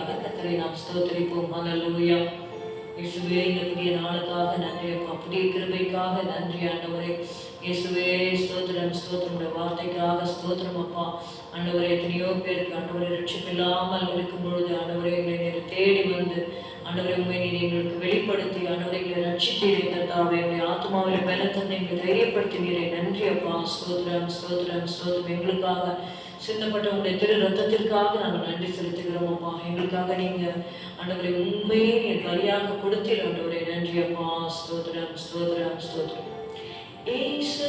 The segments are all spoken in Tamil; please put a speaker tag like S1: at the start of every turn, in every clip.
S1: கிருபைக்காக கத்தரை நாம் ஸ்தோத்தரிப்போம். ஹalleluya. இயேசுவே இந்த புதிய நாளுக்காக நன்றி அப்பா புதிய கிருபைக்காக நன்றி ஆண்டவரே. இயேசுவே ஸ்தோத்திரம் ஸ்தோத்திரம். வார்த்தைக்காக ஸ்தோத்திரம் அப்பா. ஆண்டவரே எத்தனையோ பேருக்கு ஆண்டவரை ரட்சிப்பில்லாமல் இருக்கும் பொழுது ஆண்டவரே எங்களை தேடி வந்து ஆண்டவரை உண்மை நீர் எங்களுக்கு வெளிப்படுத்தி ஆண்டவரை எங்களை ரட்சித்தீரை கர்த்தாவே. எங்களை ஆத்மாவில் பலத்தந்து எங்களை தைரியப்படுத்தினீரை. நன்றி அப்பா. ஸ்தோத்திரம் ஸ்தோத்திரம் ஸ்தோத்திரம். எங்களுக்காக சின்னப்பட்ட உங்களுடைய திரு ரத்தத்திற்காக நாங்கள் நன்றி செலுத்துகிறோம் அப்பா. எங்களுக்காக நீங்கள் ஆண்டவரை உண்மையே நீர் பலியாக கொடுத்தீர்கள் ஆண்டவரை. நன்றி அப்பா. ஸ்தோத்ரம் ஸ்தோத்ரம் ஸ்தோத்ரம் ஏசு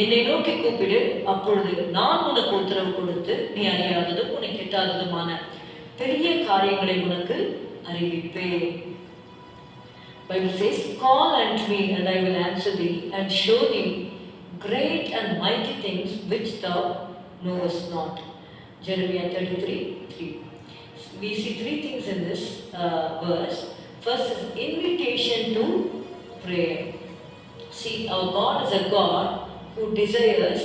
S1: என்னை நோக்கி கூப்பிடு அப்பொழுது நான் உனக்கு உத்தரவு கொடுத்து நீ அறியாததும் உனக்கு கிட்டாததுமான பெரிய காரியங்களை உனக்கு அறிவிப்பேன் Bible says, Call unto me, and I will answer thee, and show thee great and mighty things which thou knowest not. Jeremiah 33 3. We see three things in this uh, verse. First is invitation to prayer. See, our God is a God who desires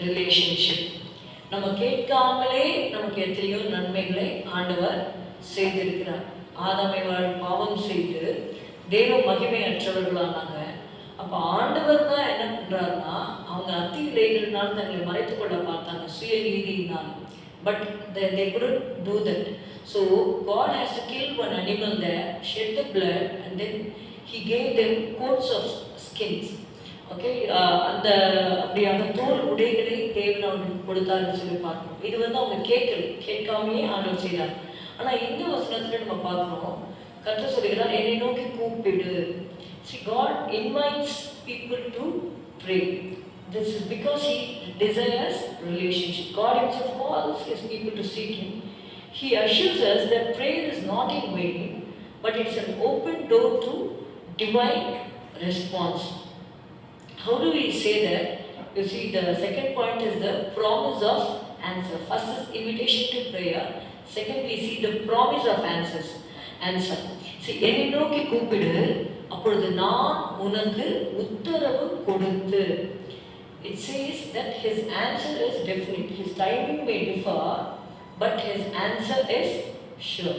S1: relationship. நம்ம கேட்காமலே நமக்கு எத்தனையோ நன்மைகளை ஆண்டவர் செய்திருக்கிறார். ஆதாமை பாவம் செய்து தெய்வ மகிமை அற்றவர்களானாங்க அப்போ ஆண்டவர் தான் என்ன பண்றாருன்னா அவங்க அத்தி இலைகளினால் தங்களை மறைத்து கொள்ள பார்த்தாங்க சுய நீதியினால் but they they good to so so has to kill one animal the shed the blood and then he gave them coats of skins okay அந்த அப்படி அந்த தோல் உடைகளை தேவன் அவங்களுக்கு கொடுத்தாருன்னு சொல்லி பார்க்கணும் இது வந்து அவங்க கேட்கல கேட்காமையே ஆண்டவர் செய்கிறாங்க ஆனால் இந்த வசனத்தில் நம்ம பார்க்குறோம் கற்று சொல்லுகிறார் என்னை நோக்கி கூப்பிடு see God invites people to pray this is because he desires relationship God it's calls is people to seek him he அஷ்யூஸ் us that prayer is not in wait but it's an open door to divine response how do we say that? You see, the second point is the promise of answer. First is invitation to prayer. Second, we see the promise of answers. Answer. See, என்னை நோக்கி கூப்பிடு அப்பொழுது நான் உனக்கு உத்தரவு கொடுத்து it says that his answer is definite. His timing may differ, but his answer is sure.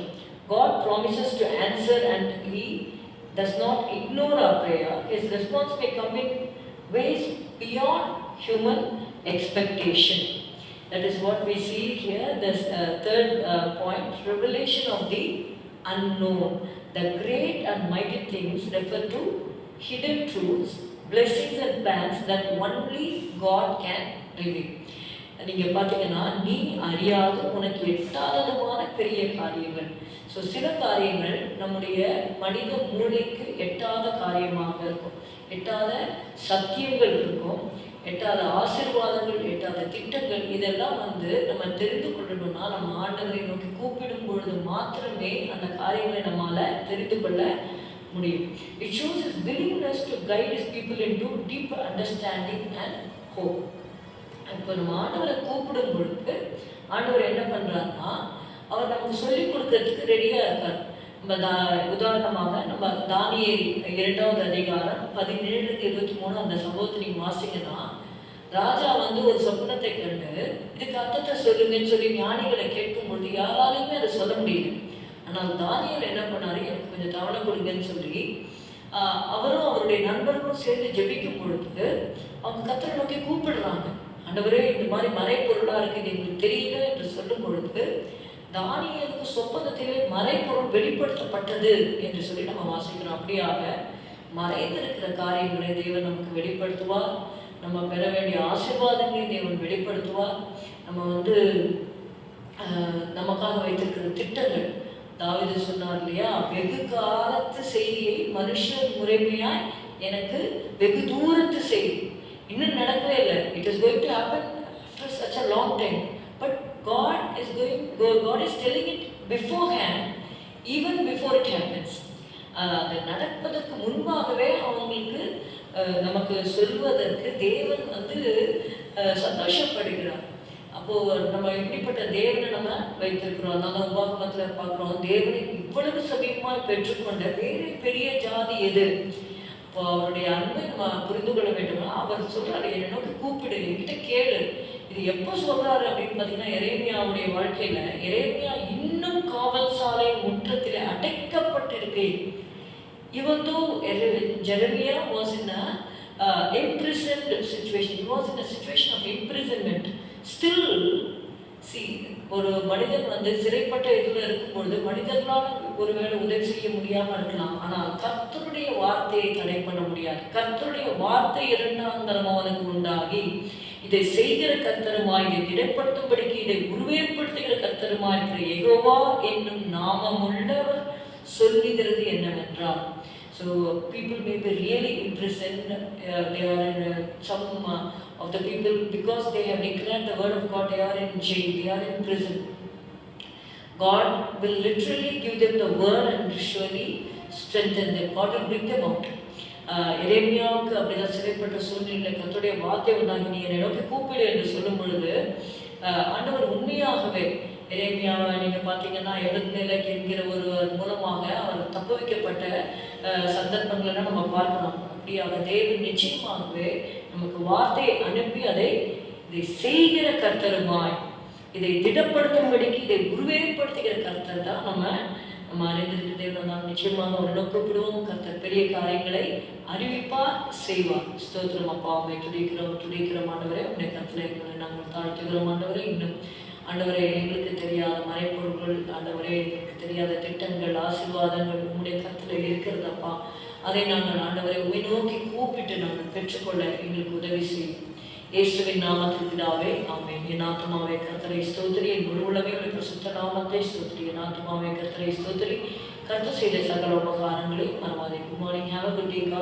S1: God promises to answer and he does not ignore our prayer. His response may come in ways beyond human expectation. That is what we see here. This uh, third uh, point revelation of the unknown. The great and mighty things refer to hidden truths, blessings, and plans that only God can reveal. நீங்க பார்த்தீங்கன்னா நீ அறியாத உனக்கு எட்டாததுமான பெரிய காரியங்கள் ஸோ சில காரியங்கள் நம்முடைய மனித மூளைக்கு எட்டாத காரியமாக இருக்கும். எட்டாத சத்தியங்கள் இருக்கும். எட்டாத ஆசீர்வாதங்கள் எட்டாத திட்டங்கள் இதெல்லாம் வந்து நம்ம தெரிந்து கொள்ளணும்னா நம்ம ஆண்டவரை நோக்கி கூப்பிடும் பொழுது மாத்திரமே அந்த காரியங்களை நம்மால் தெரிந்து கொள்ள முடியும். It shows is willingness to guide is people in to deep understanding and hope இப்போ நம்ம ஆண்டவரை கூப்பிடும் பொழுது ஆண்டவர் என்ன பண்ணுறாருன்னா அவர் நமக்கு சொல்லிக் கொடுக்கறதுக்கு ரெடியா இருக்கார். நம்ம தா உதாரணமாக நம்ம தானியை இரண்டாவது அதிகாரம் பதினேழு இருபத்தி மூணு அந்த சம்பவத்தை நீங்க வாசிங்கன்னா ராஜா வந்து ஒரு சொப்னத்தை கண்டு இதுக்கு அர்த்தத்தை சொல்லுங்கன்னு சொல்லி ஞானிகளை கேட்கும் பொழுது யாராலையுமே அதை சொல்ல முடியல. ஆனால் தானியல் என்ன பண்ணாரு? எனக்கு கொஞ்சம் தவணை கொடுங்கன்னு சொல்லி அவரும் அவருடைய நண்பர்களும் சேர்ந்து ஜெபிக்கும் பொழுது அவங்க கத்தரை நோக்கி கூப்பிடுறாங்க. ஆண்டவரே இந்த மாதிரி மறைப்பொருளா இருக்கு எங்களுக்கு தெரியல என்று சொல்லும் பொழுது தானியலுக்கு சொப்பனத்திலே மறைப்பொருள் வெளிப்படுத்தப்பட்டது என்று சொல்லி நம்ம வாசிக்கிறோம். அப்படியாக மறைந்திருக்கிற காரியங்களை தேவன் நமக்கு வெளிப்படுத்துவார். நம்ம பெற வேண்டிய ஆசீர்வாதங்களை தேவன் வெளிப்படுத்துவார். நம்ம வந்து நமக்காக வைத்திருக்கிற திட்டங்கள். தாவீது சொன்னார் இல்லையா? வெகு காலத்து செய்தியை மனுஷன் முறைமையாய் எனக்கு வெகு தூரத்து செய்தி இன்னும் நடக்கவே இல்லை. It is going to happen after such a long time God God is God God is it it before before even before uh, அது நடப்பதற்கு முன்பாகவே அவங்களுக்கு நமக்கு சொல்வதற்கு தேவன் வந்து சந்தோஷப்படுகிறார். அப்போ நம்ம எப்படிப்பட்ட தேவனை நம்ம வைத்திருக்கிறோம்? அதனால உபாகமத்தில் பார்க்குறோம் தேவனை இவ்வளவு சமீபமாக பெற்றுக்கொண்ட வேறு பெரிய ஜாதி எது? இப்போ அவருடைய அன்பை நம்ம புரிந்து கொள்ள வேண்டுமா? அவர் சொல்கிறார் என்னோட கூப்பிடு என்கிட்ட கேளு. இது எப்போ சொல்றாரு அப்படின்னு பார்த்தீங்கன்னா எரேமியாவுடைய வாழ்க்கையில எரேமியா இன்னும் காவல் சாலை முற்றத்தில் அடைக்கப்பட்டிருக்கேன் even though Jeremiah was in a uh, imprisoned situation, he was in a situation of imprisonment. Still, see, ஒரு மனிதன் வந்து சிறைப்பட்ட இதில் இருக்கும்பொழுது மனிதர்களால் ஒருவேளை உதவி செய்ய முடியாமல் இருக்கலாம். ஆனால் கர்த்தருடைய வார்த்தையை தடை பண்ண முடியாது. கர்த்தருடைய வார்த்தை இரண்டாம் தரமும் உண்டாகி இதை செய்கிற கர்த்தருமாய் இதை திடப்படுத்தும்படிக்கு இதை உருவேற்படுத்துகிற கர்த்தருமாய் இருக்கிற எகோவா என்னும் நாமமுள்ளவர் சொல்லுகிறது என்னவென்றால் so people may be really imprisoned they are in some of the people because they have declare the word of God they are in jail they are in prison God will literally give them the word and visually strengthen them God will bring them out bring எரேமியாவுக்கு அப்படிதான் சிறைப்பட்ட சூழ்நிலை கத்துடைய வார்த்தை உண்டாகி நீ என்னை நோக்கி கூப்பிடு என்று சொல்லும் பொழுது ஆண்டவர் உண்மையாகவே எரேமியாவை நீங்கள் பார்த்தீங்கன்னா எழுநிலைக்கு என்கிற ஒருவர் மூலமாக அவர் தப்பு வைக்கப்பட்ட சந்தர்ப்பங்களெல்லாம் நம்ம பார்க்கலாம் அவர் தேவன் நிச்சயமாகவே நமக்கு வார்த்தையை அனுப்பி அதை இதை செய்கிற கர்த்தருமாய் இதை திடப்படுத்தும்படிக்கு இதை உருவேற்படுத்துகிற கர்த்தர் தான் நம்ம நம்ம அறிந்திருக்க தேவன் நாம் நிச்சயமாக ஒரு நோக்கப்படுவோம். கத்தர் பெரிய காரியங்களை அறிவிப்பார் செய்வார். ஸ்தோத்திரம் அப்பா அவை துடிக்கிறோம் துடிக்கிறோம் ஆண்டவரே. உன்னை கத்தில் எங்களை நாங்கள் தாழ்த்துகிறோம் ஆண்டவரே. இன்னும் ஆண்டவரே எங்களுக்கு தெரியாத மறைப்பொருட்கள் ஆண்டவரே எங்களுக்கு தெரியாத திட்டங்கள் ஆசீர்வாதங்கள் உங்களுடைய கருத்தில் இருக்கிறதப்பா அதை நாங்கள் ஆண்டவரை உயிர் நோக்கி கூப்பிட்டு நாங்கள் பெற்றுக்கொள்ள எங்களுக்கு உதவி செய்யும். இயேசுவின் நாமத்தில் பிதாவே ஆமே என் ஆத்மாவே கர்த்தரை ஸ்தோத்திரி. என் முழு உலகை பிரசுத்த நாமத்தை ஸ்தோத்திரி. என் ஆத்மாவே கர்த்தரை ஸ்தோத்திரி. கர்த்த செய்த சகல உபகாரங்களை மறவாதே. குமாரி ஞாபகத்தை ஹேவ்